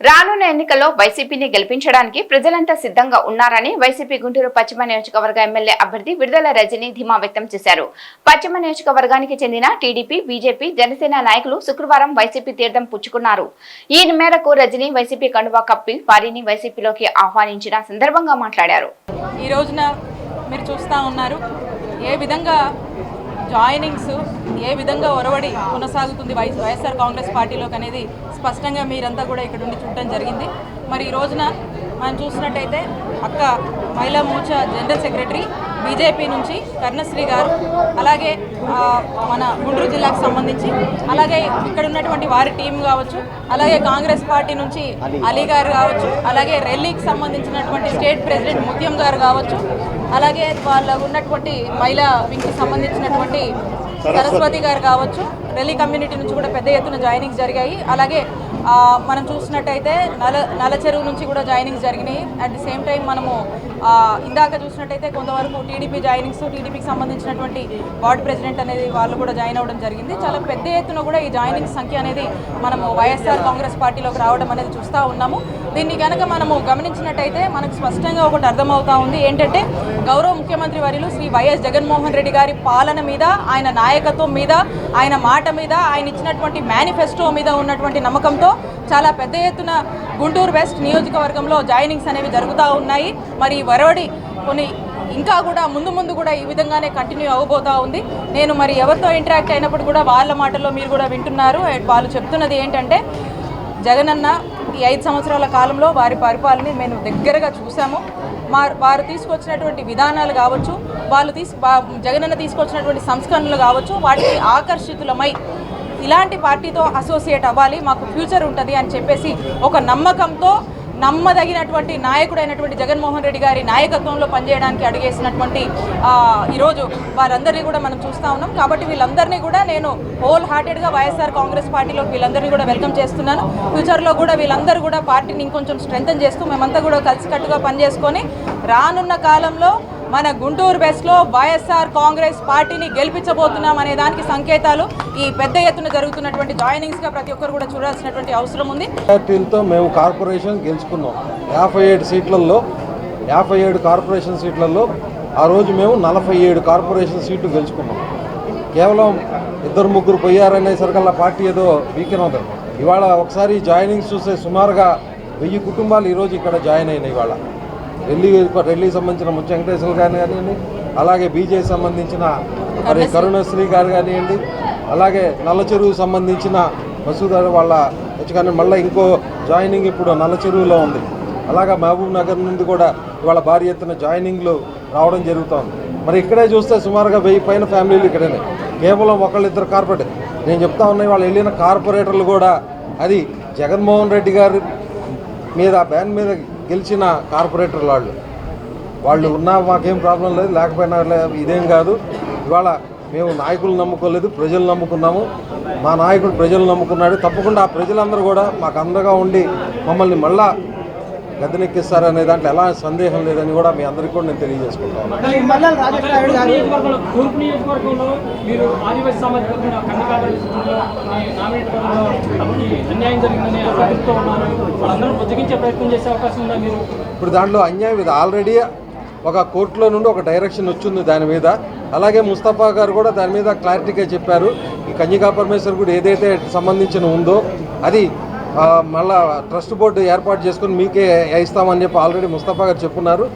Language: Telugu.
రానున్న ఎన్నికల్లో వైసీపీని గెలిపించడానికి ప్రజలంతా సిద్ధంగా ఉన్నారని వైసీపీ గుంటూరు పశ్చిమ నియోజకవర్గ ఎమ్మెల్యే అభ్యర్థి విడుదల రజని ధీమా వ్యక్తం చేశారు. పశ్చిమ నియోజకవర్గానికి చెందిన టీడీపీ బీజేపీ జనసేన నాయకులు శుక్రవారం వైసీపీ తీర్థం పుచ్చుకున్నారు. ఈ మేరకు రజని వైసీపీ కండువా కప్పి వారిని వైసీపీలోకి ఆహ్వానించిన సందర్భంగా మాట్లాడారు. ఈ రోజున మీరు చూస్తా ఉన్నారు ఏ విధంగా జాయినింగ్స్ ఏ విధంగా ఒరవడి కొనసాగుతుంది వై వైఎస్ఆర్ కాంగ్రెస్ పార్టీలోకి అనేది స్పష్టంగా మీరంతా కూడా ఇక్కడ ఉండి చూడటం జరిగింది. మరి ఈ రోజున మనం చూసినట్టయితే అక్క మహిళా మోర్చా జనరల్ సెక్రటరీ బీజేపీ నుంచి కర్ణశ్రీ గారు అలాగే మన గుంటూరు జిల్లాకు సంబంధించి అలాగే ఇక్కడ ఉన్నటువంటి వారి టీం కావచ్చు అలాగే కాంగ్రెస్ పార్టీ నుంచి అలీ గారు కావచ్చు అలాగే రెల్లీకి సంబంధించినటువంటి స్టేట్ ప్రెసిడెంట్ ముత్యం గారు కావచ్చు అలాగే వాళ్ళ ఉన్నటువంటి మహిళా వింగ్కి సంబంధించినటువంటి సరస్వతి గారు కావచ్చు ఢిల్లీ కమ్యూనిటీ నుంచి కూడా పెద్ద ఎత్తున జాయినింగ్స్ జరిగాయి. అలాగే మనం చూసినట్టయితే నల నల చెరువు నుంచి కూడా జాయినింగ్స్ జరిగినాయి. అట్ ది సేమ్ టైం మనము ఇందాక చూసినట్టయితే కొంతవరకు టీడీపీ జాయినింగ్స్ టీడీపీకి సంబంధించినటువంటి వార్డ్ ప్రెసిడెంట్ అనేది వాళ్ళు కూడా జాయిన్ అవ్వడం జరిగింది. చాలా పెద్ద ఎత్తున కూడా ఈ జాయినింగ్ సంఖ్య అనేది మనము వైఎస్ఆర్ కాంగ్రెస్ పార్టీలోకి రావడం అనేది చూస్తూ ఉన్నాము. దీన్ని కనుక మనము గమనించినట్టయితే మనకు స్పష్టంగా ఒకటి అర్థమవుతా ఉంది. ఏంటంటే గౌరవ ముఖ్యమంత్రి వర్యులు శ్రీ వైఎస్ జగన్మోహన్ రెడ్డి గారి పాలన మీద ఆయన నాయకత్వం మీద ఆయన మాట మీద ఆయన ఇచ్చినటువంటి మేనిఫెస్టో మీద ఉన్నటువంటి నమ్మకంతో చాలా పెద్ద ఎత్తున గుంటూరు వెస్ట్ నియోజకవర్గంలో జాయినింగ్స్ అనేవి జరుగుతూ ఉన్నాయి. మరి ఈ వరవడి కొన్ని ఇంకా కూడా ముందు ముందు కూడా ఈ విధంగానే కంటిన్యూ అవ్వబోతా ఉంది. నేను మరి ఎవరితో ఇంటరాక్ట్ అయినప్పుడు కూడా వాళ్ళ మాటల్లో మీరు కూడా వింటున్నారు. వాళ్ళు చెప్తున్నది ఏంటంటే జగనన్న ఈ ఐదు సంవత్సరాల కాలంలో వారి పరిపాలన మేము దగ్గరగా చూసాము వారు తీసుకొచ్చినటువంటి విధానాలు కావచ్చు వాళ్ళు తీసు జగనన్న తీసుకొచ్చినటువంటి సంస్కరణలు కావచ్చు వాటికి ఆకర్షితులమై ఇలాంటి పార్టీతో అసోసియేట్ అవ్వాలి మాకు ఫ్యూచర్ ఉంటుంది అని చెప్పేసి ఒక నమ్మకంతో నమ్మదగినటువంటి నాయకుడైనటువంటి జగన్మోహన్ రెడ్డి గారి నాయకత్వంలో పనిచేయడానికి అడిగేసినటువంటి ఈరోజు వారందరినీ కూడా మనం చూస్తూ ఉన్నాం. కాబట్టి వీళ్ళందరినీ కూడా నేను హోల్ హార్టెడ్గా వైఎస్ఆర్ కాంగ్రెస్ పార్టీలోకి వీళ్ళందరినీ కూడా వెల్కమ్ చేస్తున్నాను. ఫ్యూచర్లో కూడా వీళ్ళందరూ కూడా పార్టీని ఇంకొంచెం స్ట్రెంగ్తన్ చేస్తూ మేమంతా కూడా కలిసికట్టుగా పనిచేసుకొని రానున్న కాలంలో మన గుంటూరు వెస్ట్లో వైఎస్ఆర్ కాంగ్రెస్ పార్టీని గెలిపించబోతున్నాం అనే దానికి సంకేతాలు ఈ పెద్ద ఎత్తున జరుగుతున్నటువంటి జాయినింగ్స్గా ప్రతి ఒక్కరు కూడా చూడాల్సినటువంటి అవసరం ఉంది. పార్టీలతో మేము కార్పొరేషన్ గెలుచుకున్నాం. యాభై ఏడు సీట్లలో యాభై ఏడు కార్పొరేషన్ సీట్లలో ఆ రోజు మేము నలభై ఏడు కార్పొరేషన్ సీట్లు గెలుచుకున్నాం. కేవలం ఇద్దరు ముగ్గురు పోయారనేసరికల్లా పార్టీ ఏదో వీకెన్ అవుతుంది ఇవాళ ఒకసారి జాయినింగ్స్ చూస్తే సుమారుగా వెయ్యి కుటుంబాలు ఈరోజు ఇక్కడ జాయిన్ అయినాయి ఇవాళ. ఢిల్లీ ఢిల్లీకి సంబంధించిన ముత్య వెంకటేశ్వర గారు కానివ్వండి అలాగే బీజేపీ సంబంధించిన మరి కరుణశ్రీ గారు కానివ్వండి అలాగే నల్ల చెరువు సంబంధించిన మసూద్ వాళ్ళ వచ్చి కానీ మళ్ళీ ఇంకో జాయినింగ్ ఇప్పుడు నల్ల చెరువులో ఉంది. అలాగా మహబూబ్ నగర్ నుండి కూడా ఇవాళ భారీ ఎత్తున జాయినింగ్లు రావడం జరుగుతుంది. మరి ఇక్కడే చూస్తే సుమారుగా వెయ్యి పైన ఫ్యామిలీలు ఇక్కడనే. కేవలం ఒకళ్ళిద్దరు కార్పొరేట్. నేను చెప్తా ఉన్నాయి వాళ్ళు వెళ్ళిన కార్పొరేటర్లు కూడా అది జగన్మోహన్ రెడ్డి గారి మీద బ్యాన్ మీద గెలిచిన కార్పొరేటర్ వాళ్ళు. వాళ్ళు ఉన్నా మాకేం ప్రాబ్లం లేదు లేకపోయినా ఇదేం కాదు. ఇవాళ మేము నాయకులు నమ్ముకోలేదు ప్రజలు నమ్ముకున్నాము. మా నాయకుడు ప్రజలు నమ్ముకున్నాడు. తప్పకుండా ఆ ప్రజలందరూ కూడా మాకు అండగా ఉండి మమ్మల్ని మళ్ళా గద్దెనెక్కిస్తారనే దాంట్లో ఎలాంటి సందేహం లేదని కూడా మీ అందరికీ కూడా నేను తెలియజేసుకుంటాను ఇప్పుడు దాంట్లో అన్యాయం ఇది. ఆల్రెడీ ఒక కోర్టులో నుండి ఒక డైరెక్షన్ వచ్చింది దాని మీద. అలాగే ముస్తఫా గారు కూడా దాని మీద క్లారిటీగా చెప్పారు. ఈ కన్యకా పరమేశ్వర్ కూడా ఏదైతే సంబంధించిన ఉందో అది మళ్ళా ట్రస్ట్ బోర్డు ఏర్పాటు చేసుకుని మీకే ఇస్తామని చెప్పి ఆల్రెడీ ముస్తఫా గారు చెప్పున్నారు.